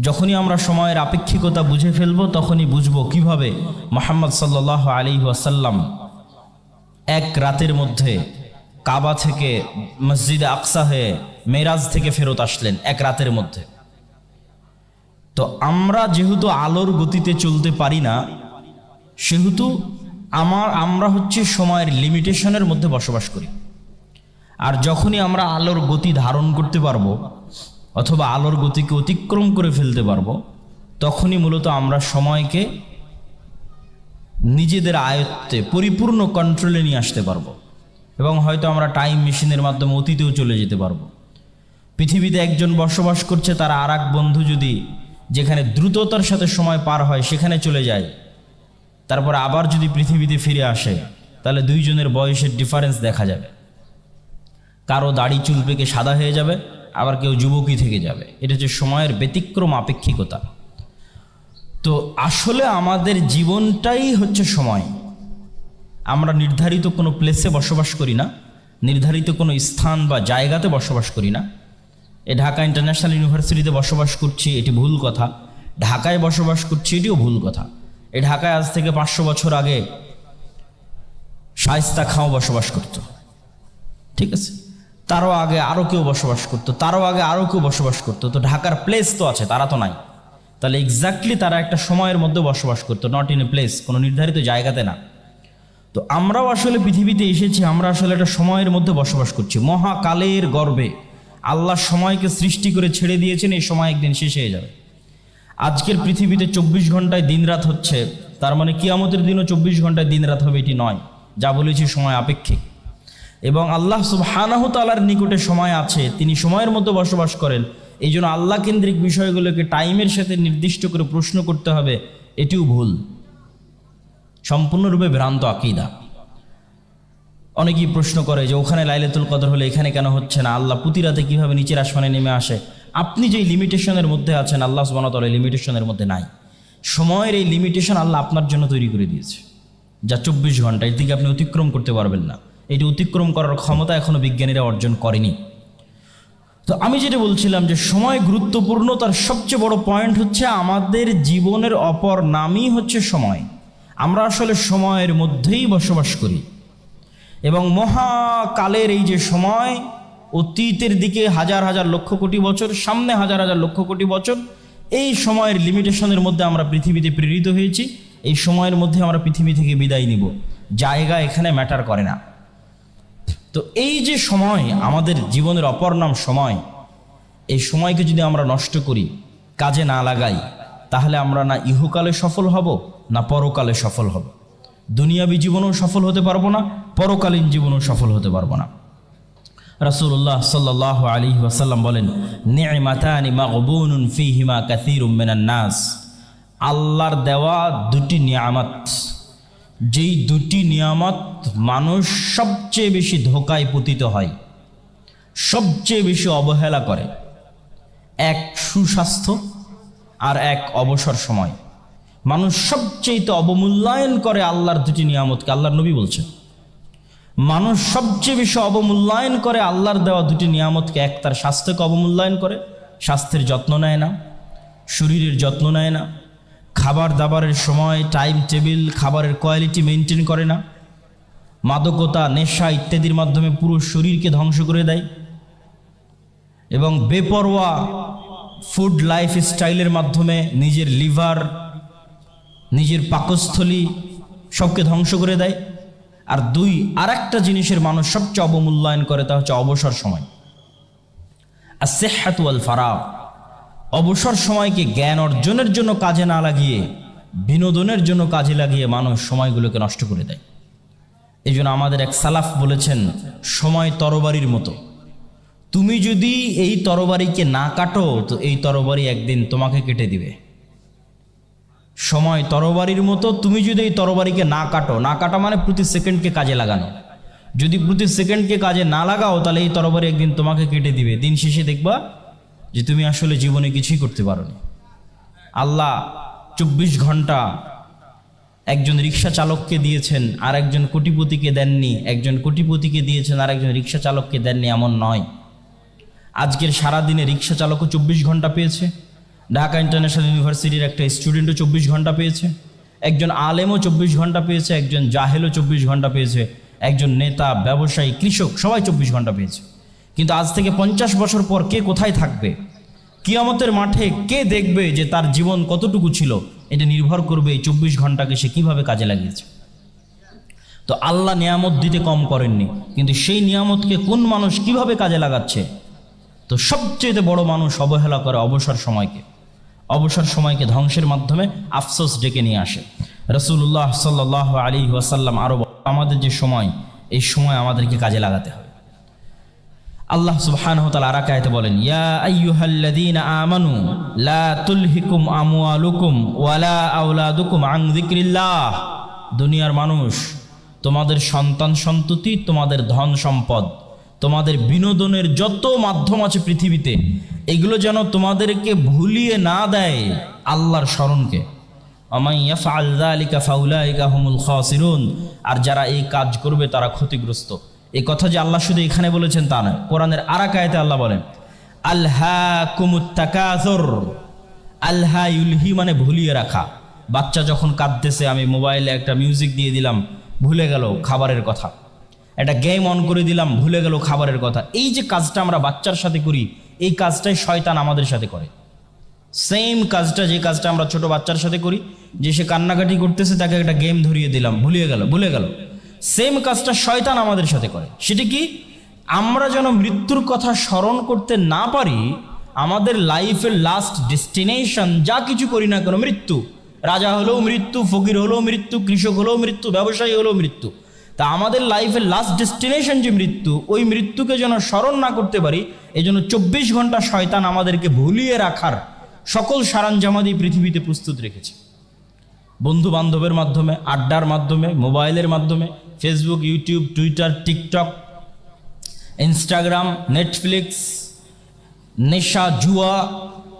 যখনই আমরা সময়ের আপেক্ষিকতা বুঝে ফেলব, তখনই বুঝব কীভাবে মোহাম্মদ সাল্লাহ আলী ওয়াসাল্লাম এক রাতের মধ্যে কাবা থেকে মসজিদে আকসা হয়ে মেরাজ থেকে ফেরত আসলেন, এক রাতের মধ্যে। তো আমরা যেহেতু আলোর গতিতে চলতে পারি না, সেহেতু আমার, আমরা হচ্ছে সময়ের লিমিটেশনের মধ্যে বসবাস করি। আর যখনই আমরা আলোর গতি ধারণ করতে পারব অথবা আলোর গতিকে অতিক্রম করে ফেলতে পারব, তখনই মূলত আমরা সময়কে নিজেদের আয়ত্তে পরিপূর্ণ কন্ট্রোলে নিয়ে আসতে পারব এবং হয়তো আমরা টাইম মেশিনের মাধ্যমে অতীতেও চলে যেতে পারব। পৃথিবীতে একজন বসবাস করছে, তার আর বন্ধু যদি যেখানে দ্রুততার সাথে সময় পার হয় সেখানে চলে যায়, তারপর আবার যদি পৃথিবীতে ফিরে আসে, তাহলে দুইজনের বয়সের ডিফারেন্স দেখা যাবে। কারও দাড়ি চুল পেকে সাদা হয়ে যাবে আবার কেউ যুবকই থেকে যাবে। এটা হচ্ছে সময়ের ব্যতিক্রম আপেক্ষিকতা। তো আসলে আমাদের জীবনটাই হচ্ছে সময়। আমরা নির্ধারিত কোনো প্লেসে বসবাস করি না, নির্ধারিত কোনো স্থান বা জায়গাতে বসবাস করি না। এ ঢাকা ইন্টারন্যাশনাল ইউনিভার্সিটিতে বসবাস করছি, এটি ভুল কথা। ঢাকায় বসবাস করছি, এটিও ভুল কথা। এ ঢাকায় আজ থেকে পাঁচশো বছর আগে শায়স্তা খাও বসবাস করত। ঠিক আছে? তারও আগে আরও কেউ বসবাস করতো, তারও আগে আরও কেউ বসবাস করতো। তো ঢাকার প্লেস তো আছে, তারা তো নাই। তাহলে এক্স্যাক্টলি তারা একটা সময়ের মধ্যে বসবাস করতো নট ইন এ প্লেস কোনো নির্ধারিত জায়গাতে না। তো আমরাও আসলে পৃথিবীতে এসেছি, আমরা আসলে একটা সময়ের মধ্যে বসবাস করছি। মহাকালের গর্বে আল্লাহ সময়কে সৃষ্টি করে ছেড়ে দিয়েছেন, এই সময় একদিন শেষ হয়ে যাবে। আজকের পৃথিবীতে চব্বিশ ঘন্টায় দিনরাত হচ্ছে, তার মানে কিয়ামতের দিনও চব্বিশ ঘন্টায় দিনরাত হবে, এটি নয়। যা বলেছি সময় আপেক্ষিক। এবং আল্লাহ সুবহানাহু তালার নিকটে সময় আছে, তিনি সময়ের মধ্যে বসবাস করেন। এই জন্য আল্লাহ কেন্দ্রিক বিষয়গুলোকে টাইমের সাথে নির্দিষ্ট করে প্রশ্ন করতে হবে, এটিও ভুল। সম্পূর্ণরূপে ভ্রান্ত আকিদা। অনেকেই প্রশ্ন করে যে ওখানে লাইলাতুল কদর হলে এখানে কেন হচ্ছে না? আল্লাহ প্রতি রাতে কীভাবে নিচের আসমানে নেমে আসে? আপনি যেই লিমিটেশনের মধ্যে আছেন, আল্লাহ সুবাহতাল লিমিটেশনের মধ্যে নাই। সময়ের এই লিমিটেশন আল্লাহ আপনার জন্য তৈরি করে দিয়েছে। যা চব্বিশ ঘণ্টা, এর দিকে আপনি অতিক্রম করতে পারবেন না। এটি অতিক্রম করার ক্ষমতা এখনও বিজ্ঞানীরা অর্জন করেনি। তো আমি যেটা বলছিলাম যে সময় গুরুত্বপূর্ণ, তার সবচেয়ে বড় পয়েন্ট হচ্ছে আমাদের জীবনের অপর নামই হচ্ছে সময়। আমরা আসলে সময়ের মধ্যেই বসবাস করি। এবং মহাকালের এই যে সময়, অতীতের দিকে হাজার হাজার লক্ষ কোটি বছর, সামনে হাজার হাজার লক্ষ কোটি বছর, এই সময়ের লিমিটেশনের মধ্যে আমরা পৃথিবীতে প্রেরিত হয়েছি। এই সময়ের মধ্যে আমরা পৃথিবী থেকে বিদায় নিব। জায়গা এখানে ম্যাটার করে না। তো এই যে সময়, আমাদের জীবনের অপর নাম সময়, এই সময়কে যদি আমরা নষ্ট করি, কাজে না লাগাই, তাহলে আমরা না ইহকালে সফল হব, না পরকালে সফল হব। দুনিয়াবি জীবনেও সফল হতে পারব না, পরকালীন জীবনেও সফল হতে পারব না। রাসূলুল্লাহ সাল্লাহ আলী ওয়াসাল্লাম বলেন ফিহিমা মিনান নাস। আল্লাহর দেওয়া দুটি নিয়ামত। যেই দুটি নিয়ামত মানুষ সবচেয়ে বেশি ধোকায় পতিত হয়, সবচেয়ে বেশি অবহেলা করে। এক সুস্বাস্থ্য আর এক অবসর সময়। মানুষ সবচেয়ে অবমূল্যায়ন করে আল্লাহর দুটি নিয়ামতকে, আল্লাহর নবী বলছেন। মানুষ সবচেয়ে বেশি অবমূল্যায়ন করে আল্লাহর দেওয়া দুটি নিয়ামতকে, এক তার স্বাস্থ্যকে অবমূল্যায়ন করে, স্বাস্থ্যের যত্ন নেয় না, শরীরের যত্ন নেয় না খাবার দাবারের সময় টাইম টেবিল, খাবারের কোয়ালিটি মেনটেন করে না। মাদকতা, নেশা ইত্যাদির মাধ্যমে পুরো শরীরকে ধ্বংস করে দেয়। এবং বেপরোয়া ফুড লাইফ স্টাইলের মাধ্যমে নিজের লিভার, নিজের পাকস্থলী সবকে ধ্বংস করে দেয়। আর দুই আর একটা জিনিসের মানুষ সবচেয়ে অবমূল্যায়ন করে তা হচ্ছে অবসর সময়। আর সেহাতুয়াল ফারা অবসর সময়কে জ্ঞান অর্জনের জন্য কাজে না লাগিয়ে, বিনোদনের জন্য কাজে লাগিয়ে মানুষ সময়গুলোকে নষ্ট করে দেয়। এই জন্য আমাদের এক সালাফ বলেছেন, সময় তরবারির মতো। তুমি যদি এই তরবারিকে না কাটো, তো এই তরবারি একদিন তোমাকে কেটে দিবে। সময় তরবারির মতো তুমি যদি এই তরবারিকে না কাটো, না কাটা মানে প্রতি সেকেন্ডকে কাজে লাগানো। যদি প্রতি সেকেন্ডকে কাজে না লাগাও, তাহলে এই তরবারি একদিন তোমাকে কেটে দিবে। দিন শেষে দেখবা যে তুমি আসলে জীবনে কিছুই করতে পারো আল্লাহ চব্বিশ ঘণ্টা একজন রিক্সা চালককে দিয়েছেন আর একজন কোটিপতিকে দেননি, একজন কোটিপতিকে দিয়েছেন আর একজন রিক্সা চালককে দেননি এমন নয়। আজকের সারা দিনে রিক্সা চালকও চব্বিশ ঘণ্টা পেয়েছে, ঢাকা ইন্টারন্যাশনাল ইউনিভার্সিটির একটা স্টুডেন্টও চব্বিশ ঘণ্টা পেয়েছে, একজন আলেমও চব্বিশ ঘণ্টা পেয়েছে, একজন জাহেলও চব্বিশ ঘণ্টা পেয়েছে, একজন নেতা, ব্যবসায়ী, কৃষক সবাই চব্বিশ ঘণ্টা পেয়েছে। কিন্তু আজ থেকে পঞ্চাশ বছর পর কে কোথায় থাকবে? কিয়ামতের মাঠে কে দেখবে যে তার জীবন কতটুকু ছিল? এটা নির্ভর করবে এই চব্বিশ ঘন্টাকে সে কীভাবে কাজে লাগিয়েছে। তো আল্লাহ নিয়ামত দিতে কম করেননি, কিন্তু সেই নিয়ামতকে কোন মানুষ কীভাবে কাজে লাগাচ্ছে? তো সবচেয়ে বড় মানুষ অবহেলা করে অবসর সময়কে। অবসর সময়কে ধ্বংসের মাধ্যমে আফসোস ডেকে নিয়ে আসে। রসুল্লাহ সাল্লাহ আলী ওয়াসাল্লাম আরও আমাদের যে সময়, এই সময় আমাদেরকে কাজে লাগাতে হবে। আল্লাহ সুবহানাহু তাআলা আরাকায়াতে বলেন, ইয়া আইয়ুহাল্লাযীনা আমানু, লা তুলহিকুম আমওয়ালুকুম ওয়ালা আওলাদুকুম আন যিকরিল্লাহ। দুনিয়ার মানুষ, তোমাদের সন্তান সন্ততি, তোমাদের ধন সম্পদ, তোমাদের বিনোদনের যত মাধ্যম আছে পৃথিবীতে, এগুলো যেন তোমাদেরকে ভুলিয়ে না দেয় আল্লাহর স্মরণকে। আর যারা এই কাজ করবে তারা ক্ষতিগ্রস্ত। এই কথা যে আল্লাহ শুধু এখানে বলেছেন তা নয়, কোরআনের আরাকায়াতে আল্লাহ বলেন আল্হা কুমুত্তাকাসর আল্হা ইউলহি মানে ভুলিয়ে রাখা। বাচ্চা যখন কাঁদতেছে, আমি মোবাইলে একটা মিউজিক দিয়ে দিলাম, ভুলে গেল খাবারের কথা। একটা গেম অন করে দিলাম, ভুলে গেল খাবারের কথা। এই যে কাজটা আমরা বাচ্চার সাথে করি, এই কাজটাই শয়তান আমাদের সাথে করে। সেম কাজটা যে কাজটা আমরা ছোট বাচ্চার সাথে করি, যে সে কান্নাকাটি করতেছে, তাকে একটা গেম ধরিয়ে দিলাম, ভুলিয়ে গেল, ভুলে গেল। সেম কাজটা শয়তান আমাদের সাথে করে। সেটা কি? আমরা যেন মৃত্যুর কথা স্মরণ করতে না পারি, আমাদের লাইফের লাস্ট ডেস্টিনেশন যা কিছু করি না কেন মৃত্যু। রাজা হলেও মৃত্যু, ফকির হলেও মৃত্যু, কৃষক হলেও মৃত্যু, ব্যবসায়ী হলেও মৃত্যু। তা আমাদের লাইফের লাস্ট ডেস্টিনেশন যে মৃত্যু, ওই মৃত্যুকে যেন স্মরণ না করতে পারি এই জন্য চব্বিশ ঘণ্টা শয়তান আমাদেরকে ভুলিয়ে রাখার সকল সারাঞ্জামাদি পৃথিবীতে প্রস্তুত রেখেছে। বন্ধু বান্ধবের মাধ্যমে, আড্ডার মাধ্যমে, মোবাইলের মাধ্যমে Facebook YouTube Twitter TikTok Instagram Netflix নেশা, জুয়া,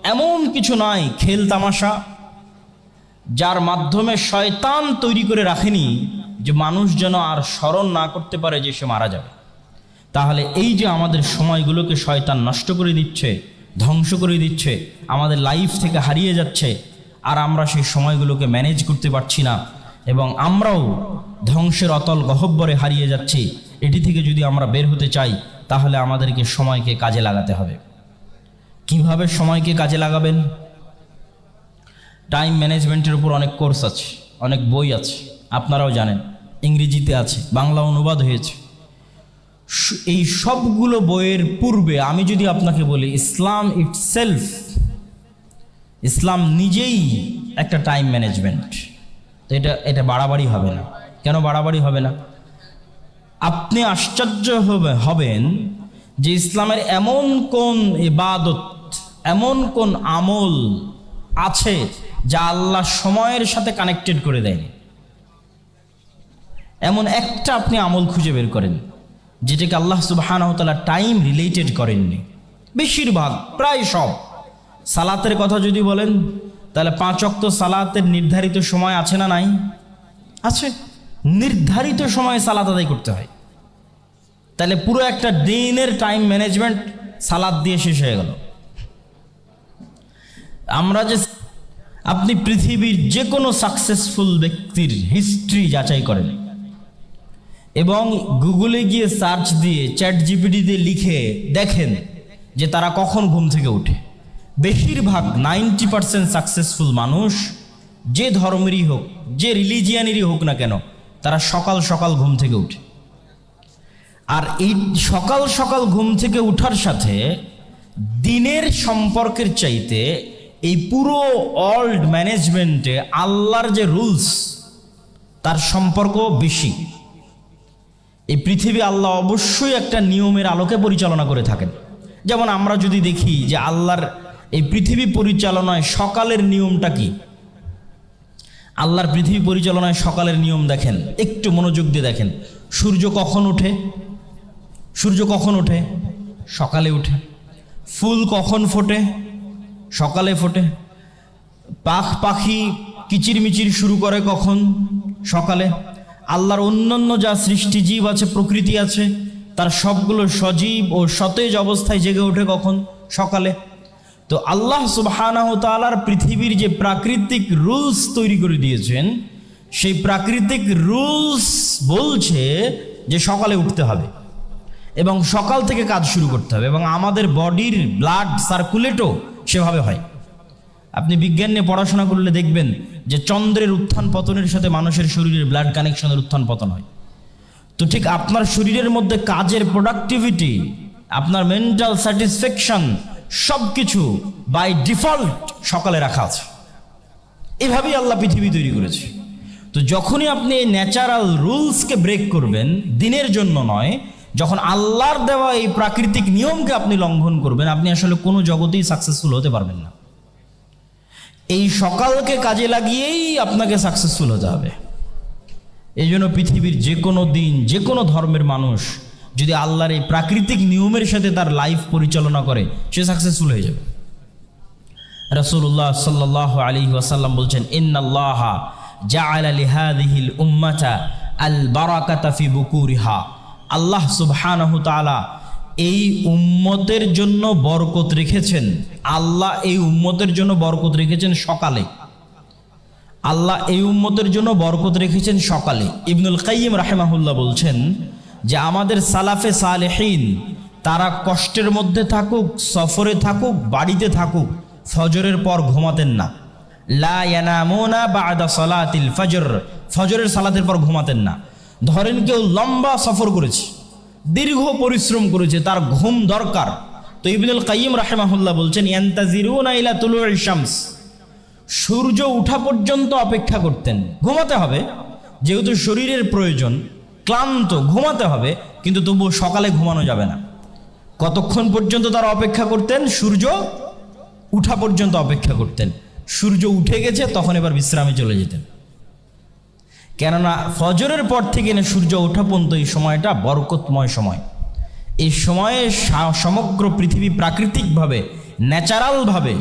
এমন কিছু নাই, খেল তামাশা, যার মাধ্যমে শয়তান তৈরি করে রাখেনি যে মানুষ যেন আর স্মরণ না করতে পারে যে সে মারা যাবে। তাহলে এই যে আমাদের সময়গুলোকে শয়তান নষ্ট করে দিচ্ছে, ধ্বংস করে দিচ্ছে, আমাদের লাইফ থেকে হারিয়ে যাচ্ছে, আর আমরা সেই সময়গুলোকে ম্যানেজ করতে পারছি না এবং আমরাও ধ্বংসের অতল গহব্বরে হারিয়ে যাচ্ছি। এটি থেকে যদি আমরা বের হতে চাই, তাহলে আমাদেরকে সময়কে কাজে লাগাতে হবে। কীভাবে সময়কে কাজে লাগাবেন? টাইম ম্যানেজমেন্টের উপর অনেক কোর্স আছে, অনেক বই আছে, আপনারাও জানেন, ইংরেজিতে আছে, বাংলা অনুবাদ হয়েছে। এই সবগুলো বইয়ের পূর্বে আমি যদি আপনাকে বলি, ইসলাম ইটসেলফ ইসলাম নিজেই একটা টাইম ম্যানেজমেন্ট তো এটা এটা বাড়াবাড়ি হবে না। কেন বাড়াবাড়ি হবে না? আপনি আশ্চর্য হবে, হবেন যে ইসলামের এমন কোন ইবাদত, এমন কোন আমল আছে যা আল্লাহ সময়ের সাথে কানেক্টেড করে দেয়নি। এমন একটা আপনি আমল খুঁজে বের করেন, যেটাকে আল্লাহ সুবাহানহতালা টাইম রিলেটেড করেননি। বেশিরভাগ, প্রায় সব। সালাতের কথা যদি বলেন তাহলে পাঁচ অক্ত সালাতের নির্ধারিত সময় আছে না নাই? আছে। নির্ধারিত সময়ে সালাত আদায় করতে হয়। তাহলে পুরো একটা দিনের টাইম ম্যানেজমেন্ট সালাদ দিয়ে শেষ হয়ে গেল। আমরা যে আপনি পৃথিবীর যে কোনো সাকসেসফুল ব্যক্তির হিস্ট্রি যাচাই করেন। এবং গুগলে গিয়ে সার্চ দিয়ে চ্যাট জিপিটি দিয়ে লিখে দেখেন যে তারা কখন ঘুম থেকে ওঠে বেশিরভাগ নাইনটি পার্সেন্ট সাকসেসফুল মানুষ যে ধর্মেরই হোক, যে রিলিজিয়ানেরই হোক না কেন, তারা সকাল সকাল ঘুম থেকে উঠে। আর এই সকাল সকাল ঘুম থেকে উঠার সাথে দিনের সম্পর্কের চাইতে এই পুরো ওয়ার্ল্ড ম্যানেজমেন্টে আল্লাহর যে রুলস তার সম্পর্ক বেশি। এই পৃথিবী আল্লাহ অবশ্যই একটা নিয়মের আলোকে পরিচালনা করে থাকেন। যেমন আমরা যদি দেখি যে আল্লাহর এই পৃথিবী পরিচালনায় সকালের নিয়মটা কি? আল্লাহর পৃথিবী পরিচালনায় সকালের নিয়ম দেখেন, একটু মনোযোগ দিয়ে দেখেন। সূর্য কখন ওঠে? সূর্য কখন ওঠে? সকালে উঠে ফুল কখন ফোটে? সকালে ফোটে। পাখ পাখি কিচিরমিচির শুরু করে কখন? সকালে। আল্লাহর অন্যান্য যা সৃষ্টি জীব আছে, প্রকৃতি আছে, তার সবগুলো সজীব ও সতেজ অবস্থায় জেগে ওঠে কখন? সকালে। তো আল্লাহ সুবহানাহ তাআলার পৃথিবীর যে প্রাকৃতিক রুলস তৈরি করে দিয়েছেন, সেই প্রাকৃতিক রুলস বলছে যে সকালে উঠতে হবে এবং সকাল থেকে কাজ শুরু করতে হবে এবং আমাদের বডির ব্লাড সার্কুলেটও সেভাবে হয়। আপনি বিজ্ঞান নিয়ে পড়াশোনা করলে দেখবেন যে চন্দ্রের উত্থান পতনের সাথে মানুষের শরীরের ব্লাড কানেকশনের উত্থান পতন হয়। তো ঠিক আপনার শরীরের মধ্যে কাজের প্রোডাক্টিভিটি আপনার মেন্টাল স্যাটিসফ্যাকশন সব কিছু বাই ডিফল্ট সকালে রাখা আছে। এভাবেই আল্লাহ পৃথিবী তৈরি করেছে। তো যখনই আপনি এই ন্যাচারাল রুলসকে ব্রেক করবেন, দিনের জন্য নয়, যখন আল্লাহর দেওয়া এই প্রাকৃতিক নিয়মকে আপনি লঙ্ঘন করবেন, আপনি আসলে কোনো জগতেই সাকসেসফুল হতে পারবেন না। এই সকালকে কাজে লাগিয়েই আপনাকে সাকসেসফুল হতে হবে। এই জন্য পৃথিবীর যে কোনো দিন, যে কোনো ধর্মের মানুষ যদি আল্লাহর এই প্রাকৃতিক নিয়মের সাথে তার লাইফ পরিচালনা করে, সে সাকসেসফুল হয়ে যাবে। রাসূলুল্লাহ সাল্লাল্লাহু আলাইহি ওয়াসাল্লাম বলছেন, ইন্নাল্লাহ জাআলা লিহাদিহিল আল বারাকাতা বুকুরিহা। আল্লাহ সুবহানাহু তাআলা এই উম্মতের জন্য বরকত রেখেছেন। আল্লাহ এই উম্মতের জন্য বরকত রেখেছেন সকালে। আল্লাহ এই উম্মতের জন্য বরকত রেখেছেন সকালে। ইবনুল কাইয়িম রাহেমাহুল্লাহ বলছেন যে আমাদের সালাফে সালেহীন, তারা কষ্টের মধ্যে থাকুক, সফরে থাকুক, বাড়িতে থাকুক, ফজরের পর ঘুমাতেন না। লা ইয়ানামুনা বাদা সালাতিল ফজর, ফজরের সালাতের পর ঘুমাতেন না। ধরেন কেউ লম্বা সফর করেছে, দীর্ঘ পরিশ্রম করেছে, তার ঘুম দরকার। তো ইবনুল কাইয়িম রাহেমাহুল্লাহ বলছেন, ইয়ান্তাজিরুনা ইলা তুলুল শামস। সূর্য উঠা পর্যন্ত অপেক্ষা করতেন। ঘুমাতে হবে, যেহেতু শরীরের প্রয়োজন ক্লান্ত, ঘুমাতে হবে, কিন্তু তবুও সকালে ঘুমানো যাবে না। কতক্ষণ পর্যন্ত তারা অপেক্ষা করতেন? সূর্য উঠা পর্যন্ত অপেক্ষা করতেন। সূর্য উঠে গেছে, তখন এবার বিশ্রামে চলে যেতেন। কেননা ফজরের পর থেকে এনে সূর্য ওঠা পর্যন্ত এই সময়টা বরকতময় সময়। এই সময়ে সমগ্র পৃথিবী প্রাকৃতিকভাবে, ন্যাচারালভাবে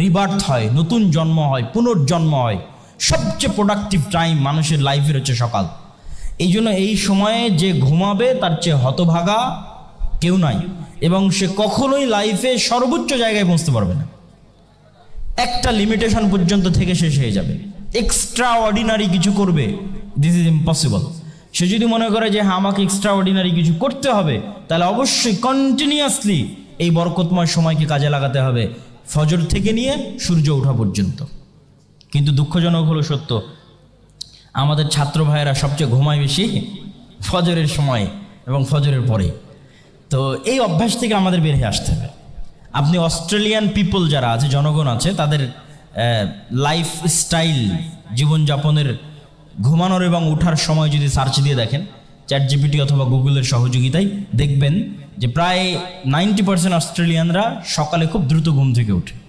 রিবার্থ হয়, নতুন জন্ম হয়, পুনর্জন্ম হয়। সবচেয়ে প্রোডাক্টিভ টাইম মানুষের লাইফের হচ্ছে সকাল। এই জন্য এই সময়ে যে ঘুমাবে, তার চেয়ে হতভাগা কেউ নাই। এবং সে কখনোই লাইফে সর্বোচ্চ জায়গায় পৌঁছতে পারবে না। একটা লিমিটেশন পর্যন্ত থেকে শেষ হয়ে যাবে। এক্সট্রা অর্ডিনারি কিছু করবে দিস ইজ ইম্পসিবল সে যদি মনে করে যে হ্যাঁ আমাকে এক্সট্রা অর্ডিনারি কিছু করতে হবে, তাহলে অবশ্যই কন্টিনিউয়াসলি এই বরকতময় সময়কে কাজে লাগাতে হবে, ফজর থেকে নিয়ে সূর্য ওঠা পর্যন্ত। কিন্তু দুঃখজনক হলো সত্য আমাদের ছাত্র ভাইয়েরা সবচেয়ে ঘুমায় বেশি? ফজরের সময় এবং ফজরের পরে। তো এই অভ্যাস থেকে আমাদের বের হয়ে আসতে হবে। আপনি অস্ট্রেলিয়ান পিপল যারা আছে, জনগণ আছে, তাদের লাইফ স্টাইল জীবনযাপনের, ঘুমানোর এবং ওঠার সময় যদি সার্চ দিয়ে দেখেন চ্যাট জিপিটি অথবা গুগলের সহযোগিতায় দেখবেন যে প্রায় নাইনটি পার্সেন্ট অস্ট্রেলিয়ানরা সকালে খুব দ্রুত ঘুম থেকে ওঠে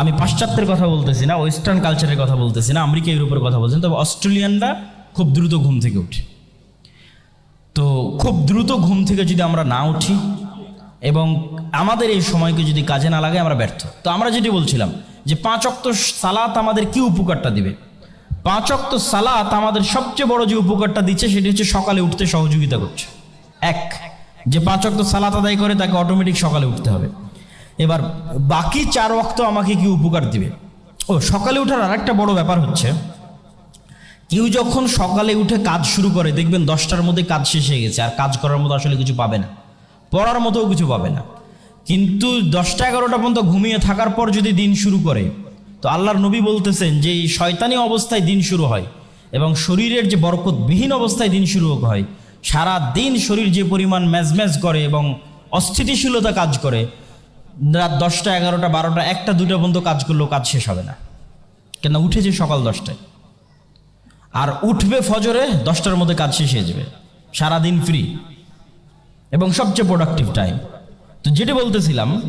আমি পাশ্চাত্যের কথা বলতেছি না ওয়েস্টার্ন কালচারের কথা বলতেছি না, আমেরিকা ইউরোপের কথা বলছেন তবে অস্ট্রেলিয়ানরা খুব দ্রুত ঘুম থেকে উঠে। তো খুব দ্রুত ঘুম থেকে যদি আমরা না উঠি এবং আমাদের এই সময়কে যদি কাজে না লাগে আমরা ব্যর্থ। তো আমরা যেটি বলছিলাম যে পাঁচ অক্ত সালাত আমাদের কি উপকারটা দিবে? পাঁচ অক্ত সালাত আমাদের সবচেয়ে বড় যে উপকারটা দিচ্ছে, সেটি হচ্ছে সকালে উঠতে সহযোগিতা করছে। এক, যে পাঁচ অক্ত সালাত আদায় করে, তাকে অটোমেটিক সকালে উঠতে হবে। এবার বাকি চার অক্ত আমাকে কি উপকার দিবে? ও, সকালে উঠার আরেকটা বড় ব্যাপার হচ্ছে, কেউ যখন সকালে উঠে কাজ শুরু করে, দেখবেন দশটার মধ্যে কাজ শেষ হয়ে গেছে, আর কাজ করার মতো আসলে কিছু পাবে না, পড়ার মতোও কিছু পাবে না। কিন্তু দশটা এগারোটা পর্যন্ত ঘুমিয়ে থাকার পর যদি দিন শুরু করে, তো আল্লাহর নবী বলতেছেন যে, এই শয়তানি অবস্থায় দিন শুরু হয় এবং শরীরের যে বরকতবিহীন অবস্থায় দিন শুরু হয় সারা দিন শরীর যে পরিমাণ ম্যাজম্যাজ করে এবং অস্থিতিশীলতা কাজ করে রাত দশটা, এগারোটা, বারোটা, একটা, দুটা পর্যন্ত কাজ করলেও কাজ শেষ হবে না। কেন উঠেছে সকাল দশটায়। আর উঠবে ফজরে, দশটার মধ্যে কাজ শেষ হয়ে যাবে। সারাদিন ফ্রি এবং সবচেয়ে প্রোডাক্টিভ টাইম তো যেটা বলতেছিলাম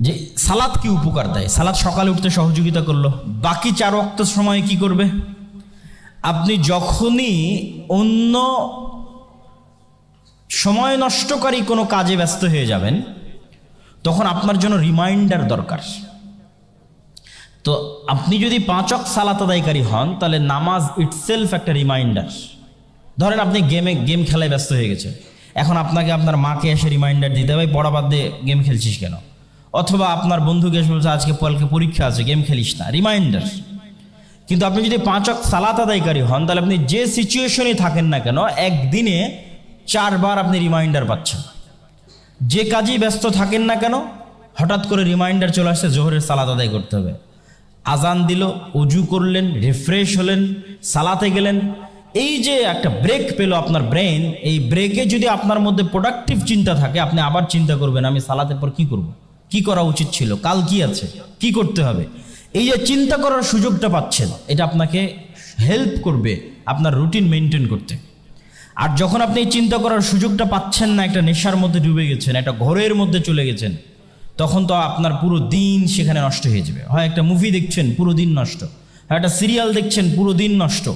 যে সালাদ কি উপকার দেয়? সালাদ সকালে উঠতে সহযোগিতা করল। বাকি চার অক্ত সময় কি করবে? আপনি যখনই অন্য সময় নষ্টকারী কোনো কাজে ব্যস্ত হয়ে যাবেন তখন আপনার জন্য রিমাইন্ডার দরকার। তো আপনি যদি পাঁচক সালাত আদায়কারী হন, তাহলে নামাজ ইটসেলফ একটা রিমাইন্ডার ধরেন আপনি গেমে গেম খেলায় ব্যস্ত হয়ে গেছে। এখন আপনাকে আপনার মাকে এসে রিমাইন্ডার দিতে হবে পড়া বাদ দিয়ে গেম খেলছিস কেন? অথবা আপনার বন্ধুকে এসে বলছে, আজকে কালকে পরীক্ষা আছে গেম খেলিস না। রিমাইন্ডার কিন্তু আপনি যদি পাঁচ অক সালাত আদায়কারী হন, তাহলে আপনি যে সিচুয়েশনে থাকেন না কেন, একদিনে চারবার আপনি রিমাইন্ডার পাচ্ছেন। যে কাজেই ব্যস্ত থাকেন না কেন, হঠাৎ করে রিমাইন্ডার চলে আসছে, জোহরের সালাত আদায় করতে হবে। আজান দিল, উজু করলেন রিফ্রেশ হলেন, সালাতে গেলেন। এই যে একটা ব্রেক পেল আপনার ব্রেন এই ব্রেকে যদি আপনার মধ্যে প্রোডাক্টিভ চিন্তা থাকে, আপনি আবার চিন্তা করবেন, আমি সালাতের পর কি করব। কি করা উচিত ছিল? কাল কি আছে? কি করতে হবে? এই যে চিন্তা করার সুযোগটা পাচ্ছেন, এটা আপনাকে হেল্প করবে আপনার রুটিন মেনটেন করতে। আর যখন আপনি চিন্তা করার সুযোগটা পাচ্ছেন না, একটা নেশার মধ্যে ডুবে গেছেন, একটা ঘরের মধ্যে চলে গেছেন, তখন তো আপনার পুরো দিন সেখানে নষ্ট হয়ে যাবে। হয় একটা মুভি দেখছেন, পুরো দিন নষ্ট। হয় একটা সিরিয়াল দেখছেন, পুরো দিন নষ্ট।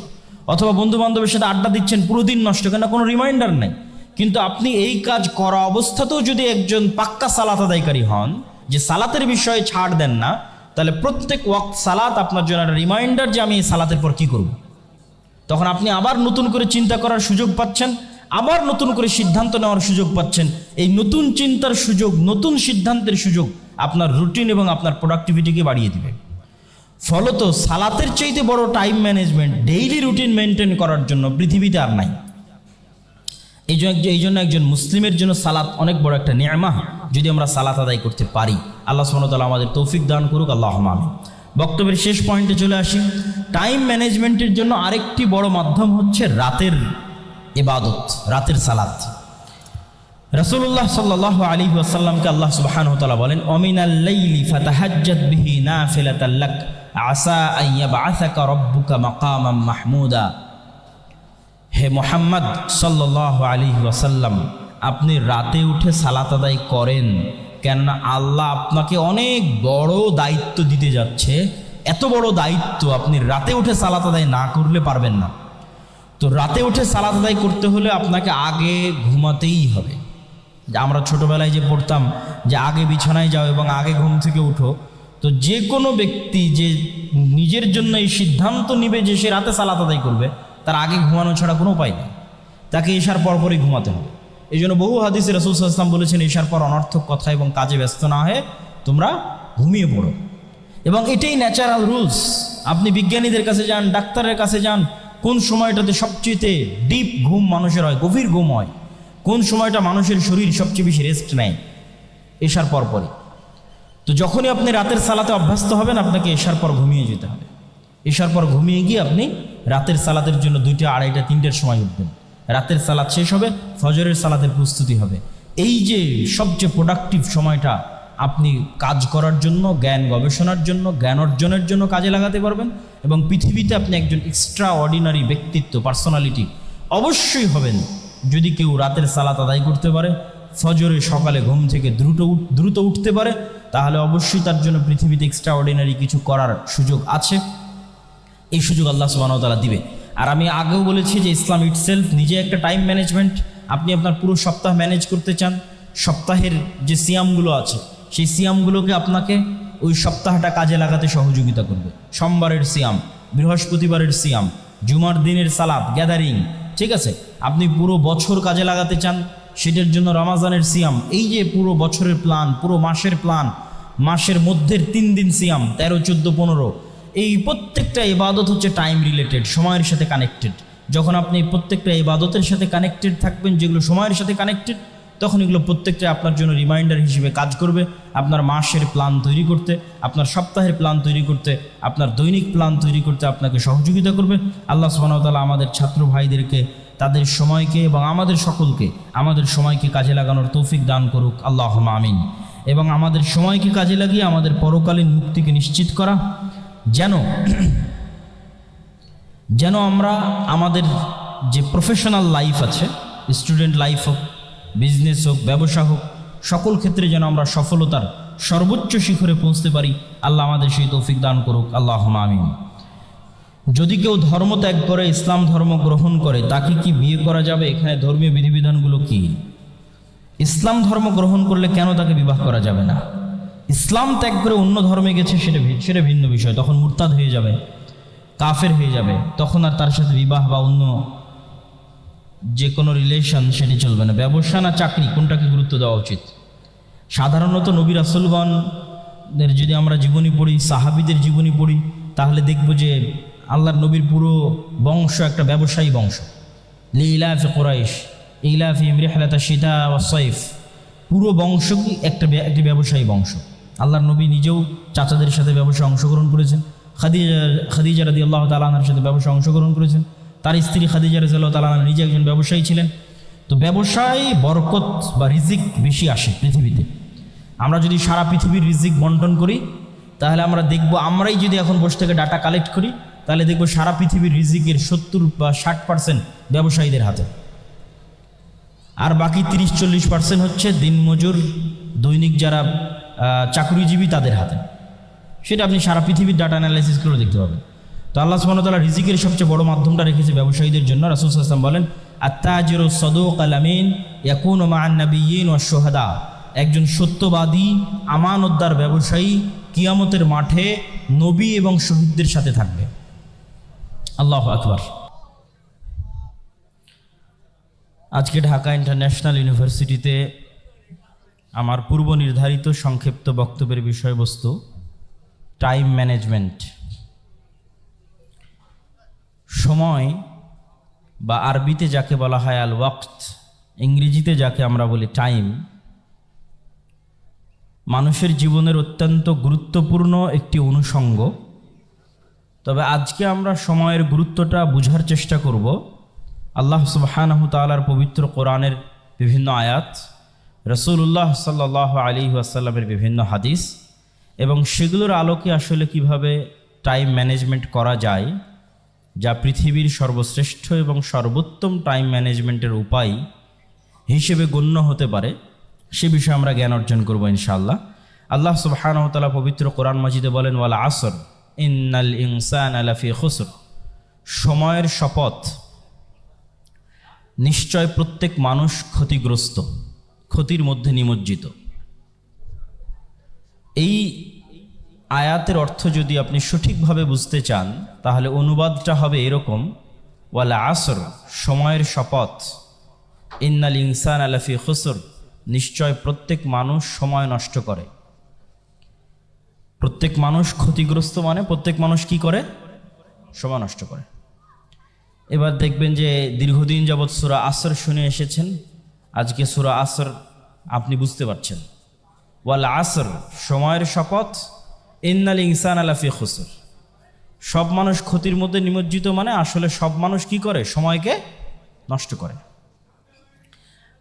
অথবা বন্ধু বান্ধবের সাথে আড্ডা দিচ্ছেন, পুরো দিন নষ্ট। কেন কোনো রিমাইন্ডার নেই। কিন্তু আপনি এই কাজ করা অবস্থাতেও যদি একজন পাক্কা সালাত আদায়কারী হন, যে সালাতের বিষয়ে ছাড় দেন না, তাহলে প্রত্যেক ওয়াক্ত সালাত আপনার জন্য একটা রিমাইন্ডার যে আমি এই সালাতের পর কী করব। তখন আপনি আবার নতুন করে চিন্তা করার সুযোগ পাচ্ছেন, আবার নতুন করে সিদ্ধান্ত নেওয়ার সুযোগ পাচ্ছেন। এই নতুন চিন্তার সুযোগ, নতুন সিদ্ধান্তের সুযোগ আপনার রুটিন এবং আপনার প্রোডাক্টিভিটিকে বাড়িয়ে দিবে। ফলত সালাতের চাইতে বড় time management daily routine maintain করার জন্য পৃথিবীতে আর নাই। এই জন্য এই জন্য একজন মুসলিমের জন্য সালাত অনেক বড় একটা নিয়ামা, যদি আমরা সালাত আদায় করতে পারি। আল্লাহ সুমতাল্লাহ আমাদের তৌফিক দান করুক আল্লাহ আমি বক্তব্যের শেষ পয়েন্টে চলে আসি। টাইম ম্যানেজমেন্টের জন্য আরেকটি বড় মাধ্যম হচ্ছে রাতের ইবাদত, রাতের সালাত। রসুল্লাহ সাল্লাহ আলী ওয়াসাল্লামকে আল্লাহ সুবহান তালা বলেন অমিনাল্লাইলি ফাতাহাজ্জাত বিহি নাফিলাতাল্লাক আসা আইয়া বাআসাকা রব্বুকা মাকামাম মাহমুদা। হে মোহাম্মদ সাল্লাহ আলী ওয়াসাল্লাম, আপনি রাতে উঠে সালাত আদায় করেন। কেননা আল্লাহ আপনাকে অনেক বড় দায়িত্ব দিতে যাচ্ছে। এত বড় দায়িত্ব আপনি রাতে উঠে সালাত আদায় না করলে পারবেন না। তো রাতে উঠে সালাত আদায় করতে হলে আপনাকে আগে ঘুমাতেই হবে। যে আমরা ছোটোবেলায় যে পড়তাম যে আগে বিছানায় যাও এবং আগে ঘুম থেকে উঠো। তো যে কোনো ব্যক্তি যে নিজের জন্য এই সিদ্ধান্ত নিবে যে সে রাতে সালাত আদায় করবে, তার আগে ঘুমানো ছাড়া কোনো উপায় নেই। তাকে এসার পরপরই ঘুমাতে হবে। এই জন্য বহু হাদিসে রসুল ইসলাম বলেছেন এশার পর অনর্থক কথা এবং কাজে ব্যস্ত না হয়ে তোমরা ঘুমিয়ে পড়ো। এবং এটাই ন্যাচারাল রুলস আপনি বিজ্ঞানীদের কাছে যান, ডাক্তারের কাছে যান, কোন সময়টাতে সবচেয়ে ডিপ ঘুম মানুষের হয়, গভীর ঘুম হয়, কোন সময়টা মানুষের শরীর সবচেয়ে বেশি রেস্ট নেয় এশার পর পরে তো যখনই আপনি রাতের সালাতে অভ্যস্ত হবেন, আপনাকে এশার পর ঘুমিয়ে যেতে হবে। এশার পর ঘুমিয়ে গিয়ে আপনি রাতের সালাতের জন্য দুইটা, আড়াইটা, তিনটের সময় উঠবেন। রাতের সালাদ শেষ হবে, ফজরের সালাদের প্রস্তুতি হবে। এই যে সবচেয়ে প্রোডাক্টিভ সময়টা আপনি কাজ করার জন্য, জ্ঞান গবেষণার জন্য, জ্ঞান অর্জনের জন্য কাজে লাগাতে পারবেন এবং পৃথিবীতে আপনি একজন এক্সট্রা অর্ডিনারি ব্যক্তিত্ব পার্সোনালিটি অবশ্যই হবেন। যদি কেউ রাতের সালাত আদায় করতে পারে ফজরে সকালে ঘুম থেকে দ্রুত দ্রুত উঠতে পারে, তাহলে অবশ্যই তার জন্য পৃথিবীতে এক্সট্রা অর্ডিনারি কিছু করার সুযোগ আছে। এই সুযোগ আল্লাহ সুবাহতালা দিবে। আর আমি আগেও বলেছি যে ইসলাম ইটসেলফ নিজে একটা টাইম ম্যানেজমেন্ট আপনি আপনার পুরো সপ্তাহ ম্যানেজ করতে চান, সপ্তাহের যে সিয়ামগুলো আছে, সেই সিয়ামগুলোকে আপনাকে ওই সপ্তাহটা কাজে লাগাতে সহযোগিতা করবে। সোমবারের সিয়াম, বৃহস্পতিবারের সিয়াম, জুমার দিনের সালাদ গ্যাদারিং ঠিক আছে? আপনি পুরো বছর কাজে লাগাতে চান, সেটার জন্য রমাজানের সিয়াম, এই যে পুরো বছরের প্ল্যান পুরো মাসের প্ল্যান মাসের মধ্যের তিন দিন সিয়াম, তেরো, চোদ্দ, পনেরো এই প্রত্যেকটা ইবাদত হচ্ছে টাইম রিলেটেড সময়ের সাথে কানেক্টেড যখন আপনি প্রত্যেকটা ইবাদতের সাথে কানেক্টেড থাকবেন, যেগুলো সময়ের সাথে কানেক্টেড তখন এগুলো প্রত্যেকটা আপনার জন্য রিমাইন্ডার হিসেবে কাজ করবে। আপনার মাসের প্ল্যান তৈরি করতে, আপনার সপ্তাহের প্ল্যান তৈরি করতে, আপনার দৈনিক প্ল্যান তৈরি করতে আপনাকে সহযোগিতা করবে। আল্লাহ সুবাহতাল্লাহ আমাদের ছাত্র ভাইদেরকে, তাদের সময়কে এবং আমাদের সকলকে, আমাদের সময়কে কাজে লাগানোর তৌফিক দান করুক। আল্লাহ আমিন। এবং আমাদের সময়কে কাজে লাগিয়ে আমাদের পরকালীন মুক্তিকে নিশ্চিত করা। যেন যেন আমরা আমাদের যে প্রফেশনাল লাইফ আছে স্টুডেন্ট লাইফ হোক বিজনেস হোক, ব্যবসা হোক, সকল ক্ষেত্রে যেন আমরা সফলতার সর্বোচ্চ শিখরে পৌঁছতে পারি, আল্লাহ আমাদের সেই তৌফিক দান করুক আল্লাহ আমিন। যদি কেউ ধর্ম ত্যাগ করে, ইসলাম ধর্ম গ্রহণ করে, তাকে কি বিয়ে করা যাবে? এখানে ধর্মীয় বিধিবিধানগুলো কি? ইসলাম ধর্ম গ্রহণ করলে কেন তাকে বিবাহ করা যাবে না? ইসলাম ত্যাগ করে অন্য ধর্মে গেছে সেটা সেটা ভিন্ন বিষয়। তখন মুরতাদ হয়ে যাবে, কাফের হয়ে যাবে। তখন আর তার সাথে বিবাহ বা অন্য যে কোনো রিলেশন সেটি চলবে না। ব্যবসা না চাকরি, কোনটাকে গুরুত্ব দেওয়া উচিত? সাধারণত নবী রাসুলগণের যদি আমরা জীবনী পড়ি, সাহাবিদের জীবনী পড়ি, তাহলে দেখব যে আল্লাহর নবীর পুরো বংশ একটা ব্যবসায়ী বংশ। লিলাফি কোরাইশ ইলাফি ইমরিহালাতা সীতা ও সৈফ পুরো বংশ একটা একটি ব্যবসায়ী বংশ। আল্লাহর নবী নিজেও চাচাদের সাথে ব্যবসায় অংশগ্রহণ করেছেন। খাদিজা খাদিজা রাদি আল্লাহ তালাহার সাথে ব্যবসায় অংশগ্রহণ করেছেন। তার স্ত্রী খাদিজা রাজিয়াল্লাহ তালাহান নিজে একজন ব্যবসায়ী ছিলেন। তো ব্যবসায় বরকত বা রিজিক বেশি আসে পৃথিবীতে। আমরা যদি সারা পৃথিবীর রিজিক বন্টন করি, তাহলে আমরা দেখব, আমরাই যদি এখন বসে থেকে ডাটা কালেক্ট করি, তাহলে দেখব সারা পৃথিবীর রিজিকের সত্তর বা ষাট পার্সেন্ট ব্যবসায়ীদের হাতে। আর বাকি তিরিশ, চল্লিশ পার্সেন্ট হচ্ছে দিনমজুর, দৈনিক যারা চাকরিজীবী তাদের হাতে। সেটা আপনি সারা পৃথিবীর ডাটা অ্যানালাইসিস করে দেখতে পাবেন। তো আল্লাহ সুবহানাহু রিজিকের সবচেয়ে বড় মাধ্যমটা রেখেছে ব্যবসায়ীদের জন্য। রাসুল আসলাম বলেন, আত্তাজির সদুক আলামিন ইয়াকুন মান নবীন ও সোহাদা একজন সত্যবাদী, আমানতদার ব্যবসায়ী কিয়ামতের মাঠে নবী এবং শহীদদের সাথে থাকবে। আল্লাহ আকবার। আজকে ঢাকা ইন্টারন্যাশনাল ইউনিভার্সিটিতে আমার পূর্ব নির্ধারিত সংক্ষিপ্ত বক্তব্যের বিষয়বস্তু টাইম ম্যানেজমেন্ট সময় বা আরবিতে যাকে বলা হয় আল ওয়াক্ত, ইংরেজিতে যাকে আমরা বলি টাইম মানুষের জীবনের অত্যন্ত গুরুত্বপূর্ণ একটি অনুষঙ্গ। তবে আজকে আমরা সময়ের গুরুত্বটা বুঝার চেষ্টা করব। আল্লাহ সুবহানাহু তাআলার পবিত্র কোরআনের বিভিন্ন আয়াত। রসুল্লাহ সাল্লাহ আলী আসাল্লামের বিভিন্ন হাদিস, এবং সেগুলোর আলোকে আসলে কীভাবে টাইম ম্যানেজমেন্ট করা যায়, যা পৃথিবীর সর্বশ্রেষ্ঠ এবং সর্বোত্তম টাইম ম্যানেজমেন্টের উপায় হিসেবে গণ্য হতে পারে, সে বিষয়ে আমরা জ্ঞান অর্জন করব ইনশাআল্লাহ। আল্লাহ সুবহানাহু পবিত্র কোরআন মাজিদে বলেন, ওয়ালা আসর, ইন্নাল ইনসান আলাফি খুসর। সময়ের শপথ নিশ্চয় প্রত্যেক মানুষ ক্ষতিগ্রস্ত। ক্ষতির মধ্যে নিমজ্জিত। এই আয়াতের অর্থ যদি আপনি সঠিকভাবে বুঝতে চান, তাহলে অনুবাদটা হবে এরকম, ওয়ালা আসর, সময়ের শপথ। ইন্নাল ইনসান আলাফি খুসর, নিশ্চয় প্রত্যেক মানুষ সময় নষ্ট করে। প্রত্যেক মানুষ ক্ষতিগ্রস্ত মানে প্রত্যেক মানুষ কি করে? সময় নষ্ট করে। এবার দেখবেন যে দীর্ঘদিন যাবৎ সুরা আসর শুনে এসেছেন। আজকে সুরা আসর আপনি বুঝতে পারছেন। ওয়াল আসর সময়ের শপথ, ইন্নাল ইনসান আলাফি খুসর। সব মানুষ ক্ষতির মধ্যে নিমজ্জিত মানে আসলে সব মানুষ কি করে? সময়কে নষ্ট করে।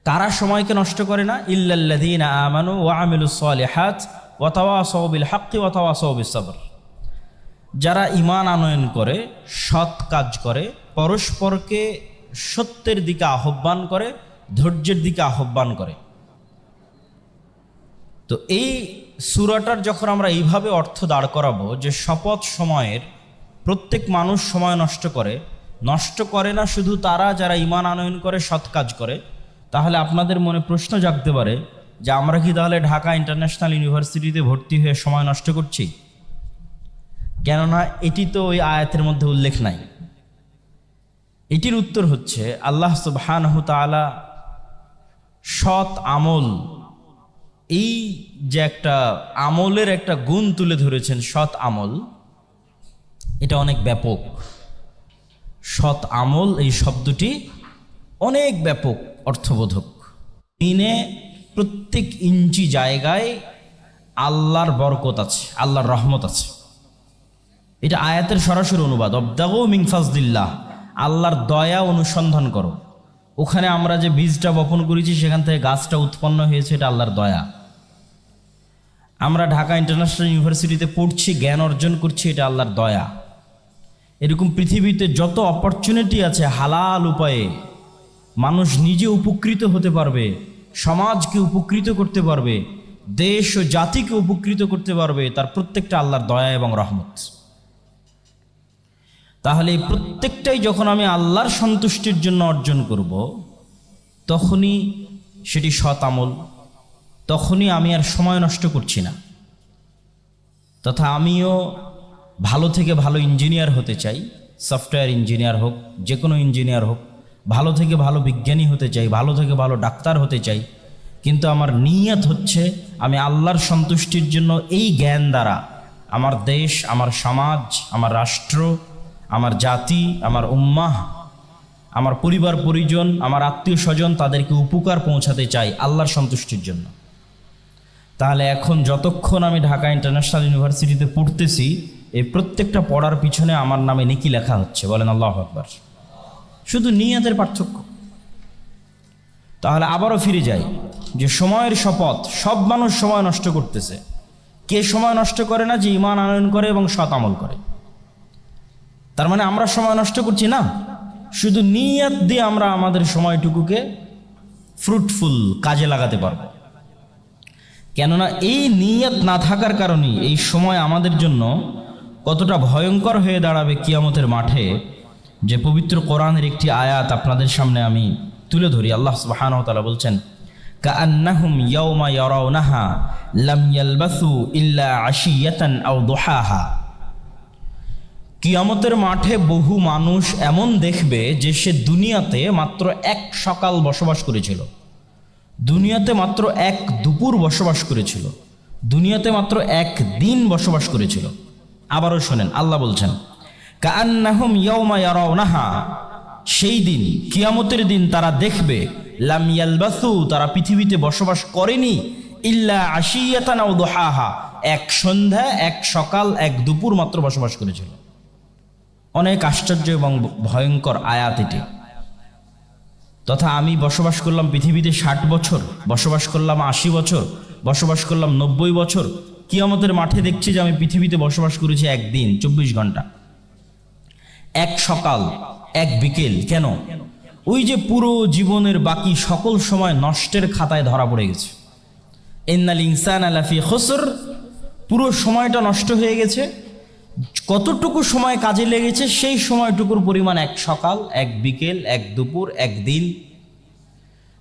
কারা সময়কে নষ্ট করে না? ইল্লাল্লাযীন আমানু ওয়া আমিলুস সালিহাত ওয়া তাওয়াসাউ বিল হাক্কি ওয়া তাওয়াসাউ বিস সাবর যারা ঈমান আনয়ন করে, সৎ কাজ করে, পরস্পরকে সত্যের দিকে আহ্বান করে ধৈর্যের দিকে আহ্বান করে। তো এই সুরাটার যখন আমরা এইভাবে অর্থ দাঁড় করাবো যে শপথ সময়ের প্রত্যেক মানুষ সময় নষ্ট করে নষ্ট করে না শুধু তারা যারা ইমান আনয়ন করে, সৎ কাজ করে, তাহলে আপনাদের মনে প্রশ্ন জাগতে পারে যে আমরা কি তাহলে ঢাকা ইন্টারন্যাশনাল ইউনিভার্সিটিতে ভর্তি হয়ে সময় নষ্ট করছি? কেননা এটি তো ওই আয়াতের মধ্যে উল্লেখ নাই। এটির উত্তর হচ্ছে, আল্লাহ সুবহানাহু তাআলা সৎ আমল। এই যে একটা আমলের একটা গুণ তুলে ধরেছেন সৎ আমল, এটা অনেক ব্যাপক। সৎ আমল এই শব্দটি অনেক ব্যাপক অর্থবোধক। দিনে প্রত্যেক ইঞ্চি জায়গায় আল্লাহর বরকত আছে, আল্লাহর রহমত আছে। এটা আয়াতের সরাসরি অনুবাদ, অবদাগো মিংফাজদিল্লাহ আল্লাহর দয়া অনুসন্ধান করো। ওখানে আমরা যে বীজটা বপন করেছি, সেখান থেকে গাছটা উৎপন্ন হয়েছে, এটা আল্লাহর দয়া। আমরা ঢাকা ইন্টারন্যাশনাল ইউনিভার্সিটিতে পড়ছি, জ্ঞান অর্জন করছি, এটা আল্লাহর দয়া। এরকম পৃথিবীতে যত অপরচুনিটি আছে, হালাল উপায়ে মানুষ নিজে উপকৃত হতে পারবে, সমাজকে উপকৃত করতে পারবে, দেশ ও জাতিকে উপকৃত করতে পারবে, তার প্রত্যেকটা আল্লাহর দয়া এবং রহমত। তাহলে এই প্রত্যেকটাই যখন আমি আল্লাহর সন্তুষ্টির জন্য অর্জন করব, তখনই সেটি সৎ আমল, তখনই আমি আর সময় নষ্ট করছি না। তথা আমিও ভালো থেকে ভালো ইঞ্জিনিয়ার হতে চাই, সফটওয়্যার ইঞ্জিনিয়ার হোক যে কোনো ইঞ্জিনিয়ার হোক, ভালো থেকে ভালো বিজ্ঞানী হতে চাই, ভালো থেকে ভালো ডাক্তার হতে চাই, কিন্তু আমার নিয়ত হচ্ছে আমি আল্লাহর সন্তুষ্টির জন্য এই জ্ঞান দ্বারা আমার দেশ, আমার সমাজ, আমার রাষ্ট্র আমার জাতি, আমার উম্মাহ, আমার পরিবার, পরিজন, আমার আত্মীয় স্বজন তাদেরকে উপকার পৌঁছাতে চাই আল্লাহর সন্তুষ্টির জন্য। তাহলে এখন যতক্ষণ আমি ঢাকা ইন্টারন্যাশনাল ইউনিভার্সিটিতে পড়তেছি, এই প্রত্যেকটা পড়ার পিছনে আমার নামে নেকি লেখা হচ্ছে। বলেন আল্লাহ আকবার। শুধু নিয়াতের পার্থক্য। তাহলে আবারও ফিরে যাই। যে সময়ের শপথ, সব মানুষ সময় নষ্ট করতেছে। কে সময় নষ্ট করে না যে ইমান আনয়ন করে এবং সৎ আমল করে? তার মানে আমরা সময় নষ্ট করছি না? শুধু নিয়াত দিয়ে আমরা আমাদের সময়টুকুকে ফ্রুটফুল কাজে লাগাতে পারব। কেননা এই নিয়াত না থাকার কারণে এই সময় আমাদের জন্য কতটা ভয়ঙ্কর হয়ে দাঁড়াবে কিয়ামতের মাঠে, যে পবিত্র কোরআনের একটি আয়াত আপনাদের সামনে আমি তুলে ধরি। আল্লাহ তাআলা বলছেন, কাআন্নাহুম ইয়াওমা ইয়ারাউনাহা লাম ইয়ালবাসু ইল্লা আশিয়াতান আও দুহাহা। কিয়ামতের মাঠে বহু মানুষ এমন দেখবে যে সে দুনিয়াতে মাত্র এক সকাল বসবাস করেছিল। দুনিয়াতে মাত্র এক দুপুর বসবাস করেছিল। দুনিয়াতে মাত্র এক দিন বসবাস করেছিল। আবারও শোনেন, আল্লাহ বলছেন কান্নাহুম ইয়াউমা ইয়ারাউনাহা। সেই দিন, কিয়ামতের দিন তারা দেখবে, লাম ইয়ালবাসু, তারা পৃথিবীতে বসবাস করেনি, ইল্লা আশিয়াতান দুহাহা। এক সন্ধ্যা, এক সকাল, এক দুপুর মাত্র বসবাস করেছিল। অনেক আশ্চর্য এবং ভয়ঙ্কর আয়াত এটি। তথা আমি বসবাস করলাম পৃথিবীতে ষাট বছর, বসবাস করলাম আশি বছর, বসবাস করলাম নব্বই বছর। কিয়ামতের মাঠে দেখছি যে আমি পৃথিবীতে বসবাস করেছি একদিন, চব্বিশ ঘণ্টা। এক সকাল, এক বিকেল, কেন? ওই যে পুরো জীবনের বাকি সকল সময় নষ্টের খাতায় ধরা পড়ে গেছে। এন্নাল ইনসান আলাফি খসর, পুরো সময়টা নষ্ট হয়ে গেছে। কতটুকু সময় কাজে লেগেছে সেই সময়টুকুর পরিমাণ এক সকাল, এক বিকেল, এক দুপুর, এক দিন।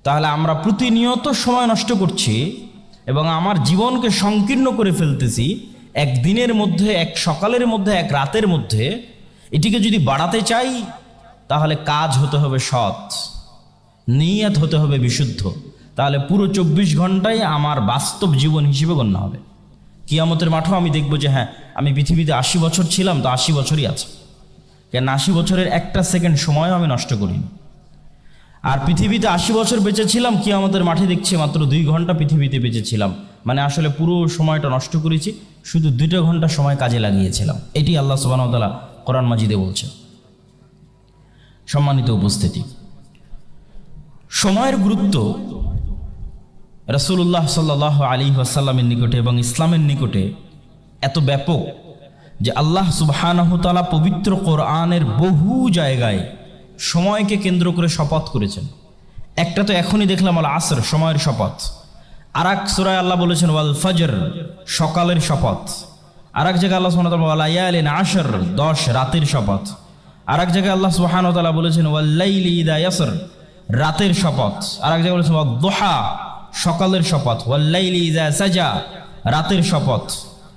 তাহলে আমরা প্রতিনিয়ত সময় নষ্ট করছি এবং আমার জীবনকে সংকীর্ণ করে ফেলতেছি এক দিনের মধ্যে, এক সকালের মধ্যে, এক রাতের মধ্যে। এটিকে যদি বাড়াতে চাই, তাহলে কাজ হতে হবে সৎ, নিয়াত হতে হবে বিশুদ্ধ। তাহলে পুরো চব্বিশ ঘন্টাই আমার বাস্তব জীবন হিসেবে গণ্য হবে। কিয়ামতের মাঠেও আমি দেখব যে হ্যাঁ আমি পৃথিবীতে আশি বছর ছিলাম তো আশি বছরই আছে। কেন আশি বছরের একটা সেকেন্ড সময়ও আমি নষ্ট করিনি। আর পৃথিবীতে আশি বছর বেঁচে ছিলাম কি আমাদের মাঠে দেখছি মাত্র দুই ঘণ্টা পৃথিবীতে বেঁচে ছিলাম। মানে আসলে পুরো সময়টা নষ্ট করেছি, শুধু দুটো ঘণ্টা সময় কাজে লাগিয়েছিলাম। এটি আল্লাহ সুবাহতালা কোরআন মাজিদে বলছে। সম্মানিত উপস্থিতি। সময়ের গুরুত্ব রসুল্লাহ সাল্লাহ আলী আসাল্লামের নিকটে এবং ইসলামের নিকটে এত ব্যাপক যে আল্লাহ সুবাহানহতালা পবিত্র কোরআনের বহু জায়গায় সময়কে কেন্দ্র করে শপথ করেছেন। একটা তো এখনই দেখলাম আল আসর, সময়ের শপথ। আর এক সুরায় আল্লাহ বলেছেন, ওয়াল ফজর, সকালের শপথ। আর এক জায়গায় আল্লাহ সুহান আসর দশ, রাতের শপথ। আর এক জায়গায় আল্লাহ সুহান বলেছেন ওয়াল্লাইলি ইদা ইয়াসর, রাতের শপথ। আর এক জায়গায় বলেছেন দোহা, সকালের শপথ। ওয়াল্লাইলি ইদা সাজা, রাতের শপথ।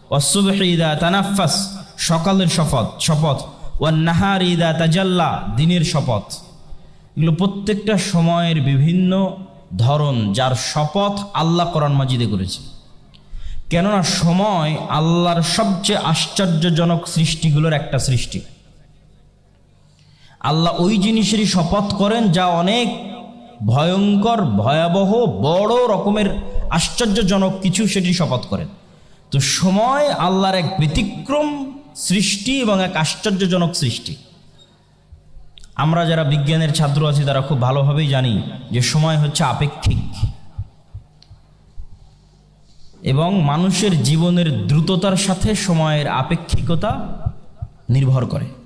ওয়াসুবহ ইদা তানাফাস, সকালের শপথ শপথ। ওয়ান নাহার ইদা তাজাল্লা, দিনের শপথ। এগুলো প্রত্যেকটা সময়ের বিভিন্ন ধরন যার শপথ আল্লাহ কোরআন মাজিদে করেছে। কেননা সময় আল্লাহর সবচেয়ে আশ্চর্যজনক সৃষ্টিগুলোর একটা সৃষ্টি। আল্লাহ ওই জিনিসেরই শপথ করেন যা অনেক ভয়ঙ্কর, ভয়াবহ, বড় রকমের আশ্চর্যজনক কিছু সেটি শপথ করেন। তো সময় আল্লাহর এক ব্যতিক্রম সৃষ্টি এবং এক আশ্চর্যজনক সৃষ্টি। আমরা যারা বিজ্ঞানের ছাত্র আছি, তারা খুব ভালোভাবেই জানি যে সময় হচ্ছে আপেক্ষিক। এবং মানুষের জীবনের দ্রুততার সাথে সময়ের আপেক্ষিকতা নির্ভর করে।